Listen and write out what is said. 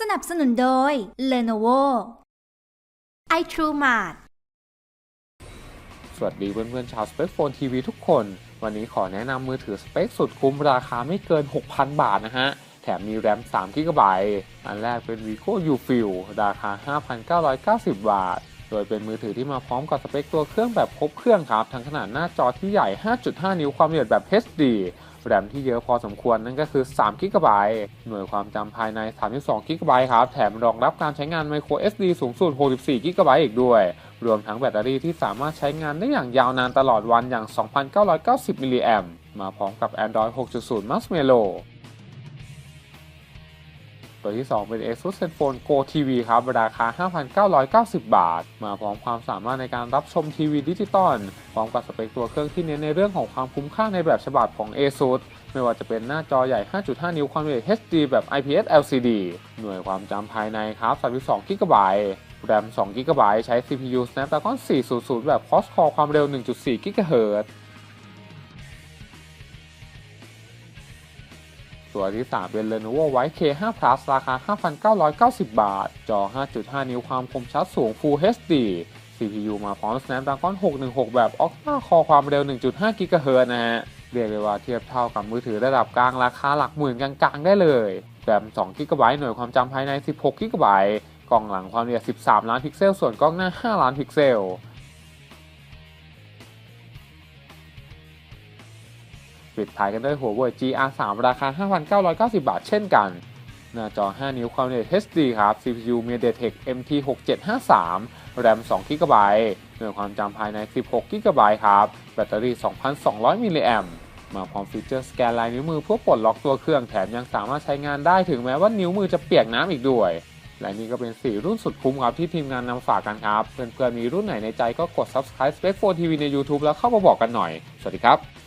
สนับสนุนโดย Lenovo iTrueMart สวัสดีเพื่อนๆชาวสเปคโฟนทีวีทุกคน วันนี้ขอแนะนำมือถือสเปคสุดคุ้มราคาไม่เกิน 6,000 บาทนะฮะ แถมมีแรม3 g b อันแรกเป็น Vivo u f i l ราคา 5,990 บาท โดยเป็นมือถือที่มาพร้อมกับสเปคตัวเครื่องแบบครบเครื่องครับ ทั้งขนาดหน้าจอที่ใหญ่ 5.5 นิ้วความละเอียดแบบ HD แรมที่เยอะพอสมควรนั่นก็คือ3 g b หน่วยความจำภายใน 32 g b ครับ แถมรองรับการใช้งาน micro SD สูงสุด 64 g b อีกด้วย รวมทั้งแบตเตอรี่ที่สามารถใช้งานได้อย่างยาวนานตลอดวันอย่าง 2,990 มิลลิแอมมาพร้อมกับ Android 6.0 Marshmallow ตัวที่ 2 เป็น ASUS ZenFone Go TV ครับราคา 5,990 บาท มาพร้อมความสามารถในการรับชมทีวีดิจิตอลพร้อมกับสเปคตัวเครื่องที่เน้นในเรื่องของความคุ้มค่าในแบบฉบับของ ASUS ไม่ว่าจะเป็นหน้าจอใหญ่ 5.5 นิ้วความละเอียด HD แบบ IPS LCD หน่วยความจำภายในครับ32 GB แรม2 GB ใช้ CPU Snapdragon 400 แบบ Cross Core ความเร็ว 1.4 GHz ตัวที่ 3 เป็น Lenovo White K5 Plus ราคา 5,990 บาท จอ 5.5 นิ้วความคมชัดสูง Full HD CPU มาพร้อม Snapdragon 616 แบบ Octa Core ความเร็ว 1.5 GHz นะฮะ เรียกได้ว่าเทียบเท่ากับมือถือระดับกลางราคาหลักหมื่นกลางๆ ได้เลยแรม2 GB หน่วยความจำภายใน 16 GB กล้องหลังความละเอียด 13 ล้านพิกเซล ส่วนกล้องหน้า 5 ล้านพิกเซล ปิดท้ายกันด้วยหัวเว่ย GR3 ราคา 5,990 บาทเช่นกัน หน้าจอ 5 นิ้วความละเอียด HD ครับ CPU MediaTek MT6753 แรม2 GB หน่วยความจำภายใน 16 GB ครับ แบตเตอรี่ 2,200 มิลลิแอมมาพร้อมฟีเจอร์สแกนลายนิ้วมือเพื่อปลดล็อกตัวเครื่องแถมยังสามารถใช้งานได้ถึงแม้ว่านิ้วมือจะเปียกน้ำอีกด้วย และนี่ก็เป็น 4 รุ่นสุดคุ้มครับที่ทีมงานนำฝากกันครับ เพื่อนๆมีรุ่นไหนในใจก็กด subscribe Spec 4 TV ใน YouTube แล้วเข้ามาบอกกันหน่อย สวัสดีครับ